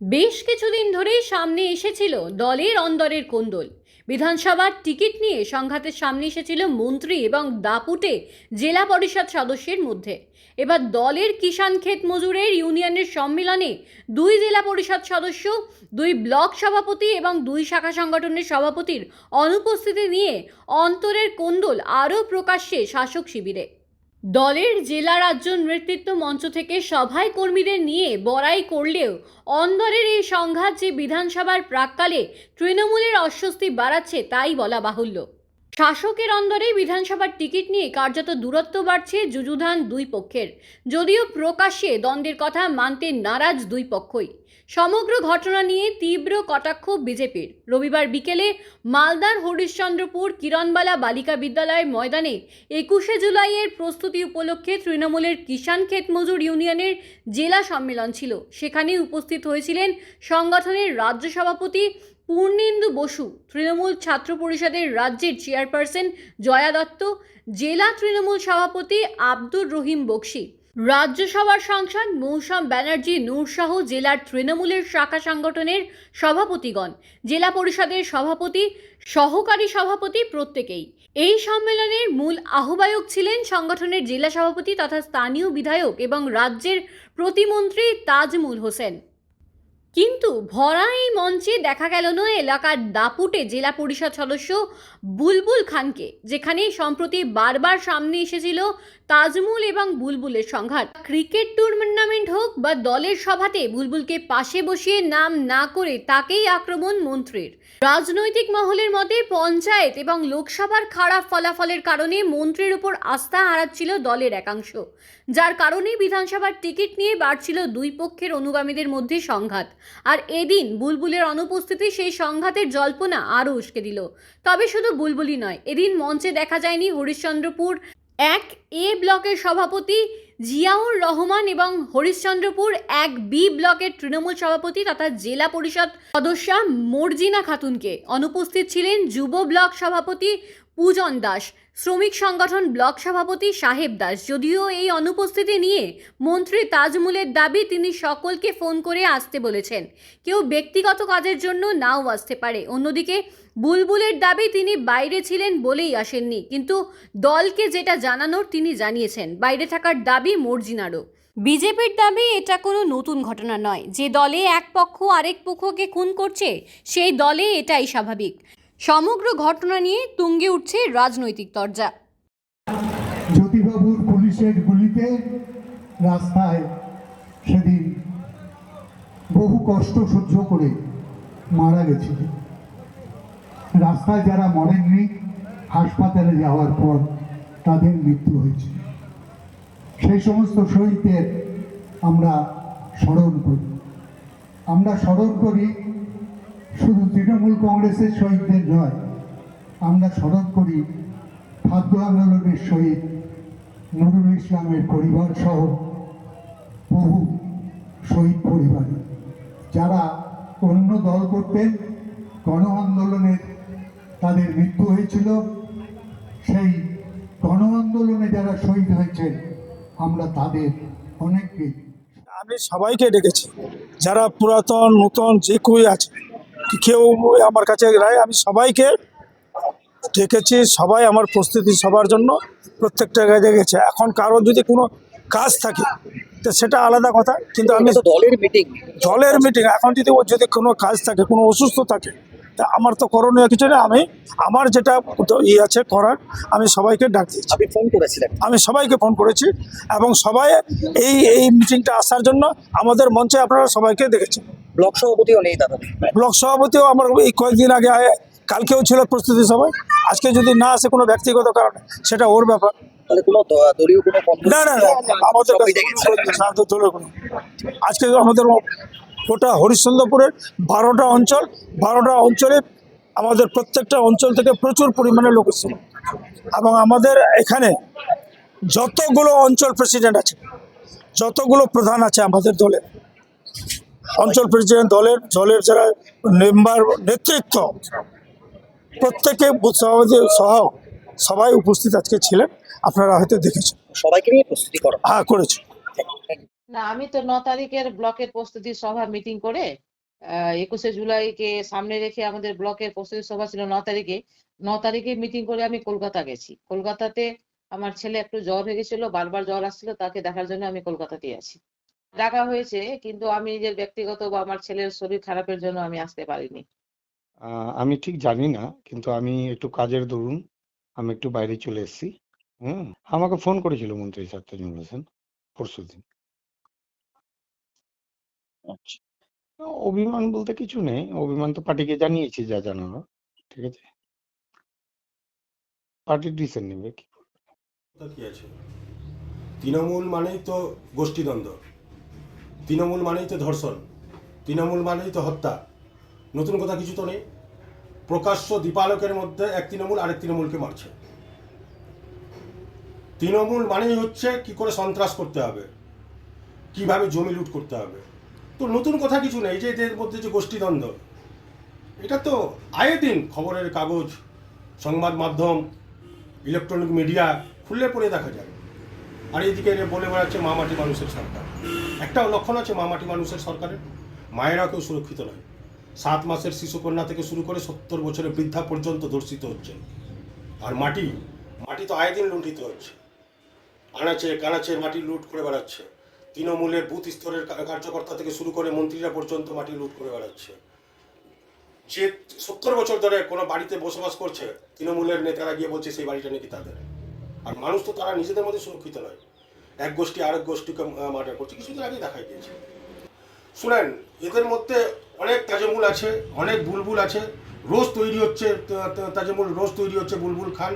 বেশ কিছুদিন ধরেই সামনে এসেছিল দলের অন্দরের কোন্দল। বিধানসভার টিকিট নিয়ে সংঘাতের সামনে এসেছিল মন্ত্রী এবং দাপুটে জেলা পরিষদ সদস্যের মধ্যে। এবার দলের কিষাণ ক্ষেত মজুরের ইউনিয়নের সম্মেলনে দুই জেলা পরিষদ সদস্য, দুই ব্লক সভাপতি এবং দুই শাখা সংগঠনের সভাপতির অনুপস্থিতি নিয়ে অন্তরের কোন্দল আরও প্রকাশ্যে শাসক শিবিরে। দলের জেলা রাজ্য নেতৃত্ব মঞ্চ থেকে সভায় কর্মীদের নিয়ে বড়াই করলেও অন্দরের এই সংঘাত যে বিধানসভার প্রাককালে তৃণমূলের অস্বস্তি বাড়াচ্ছে তাই বলা বাহুল্য। শাসকের অন্দরে বিধানসভার টিকিট নিয়ে কার্যত দূরত্ব বাড়ছে যুযুধান দুই পক্ষের। যদিও প্রকাশ্যে দ্বন্দ্বের কথা মানতে নারাজ দুই পক্ষই। সমগ্র ঘটনা নিয়ে তীব্র কটাক্ষ বিজেপির। রবিবার বিকেলে মালদার হরিশ্চন্দ্রপুর কিরণবালা বালিকা বিদ্যালয়ের ময়দানে একুশে জুলাইয়ের প্রস্তুতি উপলক্ষে তৃণমূলের কিষাণ ক্ষেত মজুর ইউনিয়নের জেলা সম্মেলন ছিল। সেখানে উপস্থিত হয়েছিলেন সংগঠনের রাজ্য সভাপতি পূর্ণেন্দু বসু, তৃণমূল ছাত্র পরিষদের রাজ্যের চেয়ারপারসন জয়া দত্ত, জেলা তৃণমূল সভাপতি আব্দুর রহিম বক্সি। রাজ্যসভার সাংসদ মৌসম ব্যানার্জি নূরসহ জেলার তৃণমূলের শাখা সংগঠনের সভাপতিগণ, জেলা পরিষদের সভাপতি, সহকারী সভাপতি প্রত্যেকেই। এই সম্মেলনের মূল আহ্বায়ক ছিলেন সংগঠনের জেলা সভাপতি তথা স্থানীয় বিধায়ক এবং রাজ্যের প্রতিমন্ত্রী তাজমুল হোসেন। কিন্তু ভরা এই মঞ্চে দেখা গেল না এলাকার দাপুটে জেলা পরিষদ সদস্য বুলবুল খানকে, যেখানে সম্প্রতি বারবার সামনে এসেছিল তাজমুল এবং বুলবুলের সংঘাত। ক্রিকেট টুর্নামেন্ট হোক বা দলের সভাতে বুলবুলকে পাশে বসিয়ে নাম না করে তাকেই আক্রমণ মন্ত্রীর। রাজনৈতিক মহলের মতে পঞ্চায়েত এবং লোকসভার খারাপ ফলাফলের কারণে মন্ত্রীর উপর আস্থা হারাচ্ছিল দলের একাংশ। যার কারণে বিধানসভার টিকিট নিয়ে বাড়ছিল দুই পক্ষের অনুগামীদের মধ্যে সংঘাত। আর এদিন বুলবুলের অনুপস্থিতি সেই সংঘাতের জল্পনা আরও উস্কে দিল। তবে শুধু বুলবুলি নয়, এদিন মঞ্চে দেখা যায়নি হরিশ্চন্দ্রপুর এক, এ ব্লকের সভাপতি জিয়াউর রহমান এবং হরিশ্চন্দ্রপুর এক, বি ব্লকের তৃণমূল সভাপতি তথা জেলা পরিষদ সদস্যা মর্জিনা খাতুনকে। অনুপস্থিত ছিলেন যুব ব্লক সভাপতি পূজন দাস, শ্রমিক সংগঠন ব্লক সভাপতি সাহেব দাস। যদিও এই অনুপস্থিতি নিয়ে মন্ত্রী তাজমুলের দাবি তিনি সকলকে ফোন করে আসতে বলেছেন। কেউ ব্যক্তিগত কাজের জন্য নাও আসতে পারে। অন্যদিকে বুলবুলের দাবি তিনি বাইরে ছিলেন বলেই আসেননি। কিন্তু দলকে যেটা জানানোর তিনি জানিয়েছেন, বাইরে থাকার দাবি মর্জিনারও। বিজেপির দাবি এটা কোনো নতুন ঘটনা নয়। যে দলে এক পক্ষ আরেক পক্ষকে খুন করছে, সেই দলে এটাই স্বাভাবিক। সমগ্র ঘটনা নিয়ে তুঙ্গে উঠছে রাজনৈতিক তরজা। জ্যোতিবাবুর পুলিশের গুলিতে রাস্তায় সেদিন বহু কষ্ট সহ্য করে মারা গেছিল। রাস্তায় যারা মরেননি, হাসপাতালে যাওয়ার পর তাদের মৃত্যু হয়েছে। সেই সমস্ত শহীদদের আমরা স্মরণ করি। আমরা স্মরণ করি শুধু তৃণমূল কংগ্রেসের শহীদদের নয়, আমরা স্মরণ করি খাদ্য আন্দোলনের শহীদ নুরুল ইসলামের পরিবার সহ বহু শহীদ পরিবার। যারা অন্য দল করতেন, গণ আন্দোলনের তাদের মৃত্যু হয়েছিল। সেই গণ আন্দোলনে যারা শহীদ হয়েছেন, আমরা তাদের অনেককে আমি সবাইকে ডেকেছি। যারা পুরাতন, নূতন, যে কেউ আছে কেউ আমার কাছে রায় আমি সবাইকে ডেকেছি সবাই আমার প্রস্তুতি সবার জন্য প্রত্যেকটা কাজে গেছে এখন কারও যদি কোনো কাজ থাকে তো সেটা আলাদা কথা কিন্তু আমি দলের মিটিং দলের মিটিং এখন যদি ওর যদি কোনো কাজ থাকে কোনো অসুস্থ থাকে তা আমার তো করণীয় কিছু না। আমি আমার যেটা ইয়ে আছে করার আমি সবাইকে ডাক দিয়েছি। আপনি ফোন করেছিলেন? আমি সবাইকে ফোন করেছি এবং সবাই এই এই মিটিংটা আসার জন্য আমাদের মঞ্চে আপনারা সবাইকে দেখেছেন। ব্লক সভাপতিও নেই দাদা ব্লক সভাপতিও আমার এই কয়েকদিন আগে কালকেও ছিল প্রস্তুতি সভায়। আজকে যদি না আসে কোনো ব্যক্তিগত কারণে সেটা ওর ব্যাপার। না না না আমাদের। আজকে আমাদের গোটা হরিশ্চন্দ্রপুরের বারোটা অঞ্চল বারোটা অঞ্চলে আমাদের প্রত্যেকটা অঞ্চল থেকে প্রচুর পরিমাণে লোক এসেছিল এবং আমাদের এখানে যতগুলো অঞ্চল প্রেসিডেন্ট আছে যতগুলো প্রধান আছে আমাদের দলের অঞ্চল প্রেসিডেন্ট দলের দলের যারা মেম্বার নেতৃত্ব প্রত্যেকে বুথ সভাপতি সহ সবাই উপস্থিত আজকে ছিলেন। আপনারা হয়তো দেখেছেন। সবাইকে নিয়ে প্রস্তুতি করো। হ্যাঁ করেছি। না আমি তো ন তারিখের ব্লকের প্রস্তুতি সভা মিটিং করে একুশে জুলাইকে সামনে রেখে আমাদের ব্লকের প্রস্তুতি সভা ছিল ন তারিখে। ন তারিখে মিটিং করে আমি কলকাতা গেছি। কলকাতাতে আমার ছেলে একটু জ্বর হয়ে গেছিল বারবার জ্বর আসছিল তাকে দেখার জন্য আমি কলকাতাতে আছি। ডাকা হয়েছে কিন্তু আমি নিজের ব্যক্তিগত বা আমার ছেলের শরীর খারাপের জন্য আমি আসতে পারিনি। আমি ঠিক জানি না কিন্তু আমি একটু কাজের দরুন আমি একটু বাইরে চলে এসেছি হুম? আমাকে ফোন করেছিল মন্ত্রী স্যার তাজমুল হোসেন পরশু দিন। আচ্ছা। অভিমান বলতে কিছু নেই অভিমান তো পার্টিকে জানিয়েছি যা জানানো ঠিক আছে? পার্টির ডিসিশন নেবে কি কথা কি আছে? তৃণমূল মানেই তো গোষ্ঠীদ্বন্দ্ব। তৃণমূল মানেই তো ধর্ষণ, তৃণমূল মানেই তো হত্যা। নতুন কথা কিছু তো নেই। প্রকাশ্য দীপালোকের মধ্যে এক তৃণমূল আরেক তৃণমূলকে মারছে। তৃণমূল মানেই হচ্ছে কি করে সন্ত্রাস করতে হবে, কীভাবে জমি লুট করতে হবে। তো নতুন কথা কিছু নেই যে এদের মধ্যে যে গোষ্ঠীদ্বন্দ্ব, এটা তো আয়ে দিন খবরের কাগজ, সংবাদ মাধ্যম, ইলেকট্রনিক মিডিয়া খুললে পড়ে দেখা যায়। আর এদিকে বলে বেড়াচ্ছে মা মাটি মানুষের সরকার। একটাও লক্ষণ আছে মা মাটি মানুষের সরকারের। মায়েরা কেউ সুরক্ষিত নয়। সাত মাসের শিশুকন্যা থেকে শুরু করে সত্তর বছরের বৃদ্ধা পর্যন্ত ধর্ষিত হচ্ছে। আর মাটি মাটি তো আয় দিন লুণ্ঠিত হচ্ছে। আনাচে, কানাচে মাটি লুট করে বেড়াচ্ছে। তৃণমূলের বুথ স্তরের কার্যকর্তা থেকে শুরু করে মন্ত্রীরা পর্যন্ত মাটি লুট করে বেড়াচ্ছে। যে সত্তর বছর ধরে কোনো বাড়িতে বসবাস করছে, তৃণমূলের নেতারা গিয়ে বলছে, সেই বাড়িটা নাকি তাদের? আর মানুষ তো তারা নিজেদের মধ্যে সুরক্ষিত নয়। এক গোষ্ঠী আরেক গোষ্ঠীকে মার্ডার করছে। কিছুদিন আগে দেখা গিয়েছে। শুনেন, এদের মধ্যে অনেক তাজমুল আছে, অনেক বুলবুল আছে। রোজ তৈরি হচ্ছে তাজমুল, রোজ তৈরি হচ্ছে বুলবুল খান।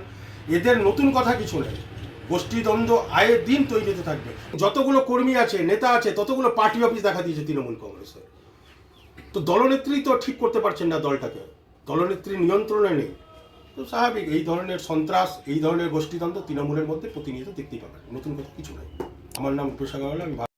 এদের নতুন কথা কিছু নেই। গোষ্ঠীদ্বন্দ্ব আয়ের দিন তৈরিতে থাকবে। যতগুলো কর্মী আছে, নেতা আছে, ততগুলো পার্টি অফিস দেখা দিয়েছে তৃণমূল কংগ্রেসের তো দলনেত্রী তো ঠিক করতে পারছেন না দলটাকে। দলনেত্রী নিয়ন্ত্রণে নেই। তো স্বাভাবিক, এই ধরনের সন্ত্রাস, এই ধরনের গোষ্ঠীদ্বন্দ্ব তৃণমূলের মধ্যে প্রতিনিয়ত দেখতেই পাবেন। নতুন কথা কিছু নেই। আমার নাম উপসাগর আমি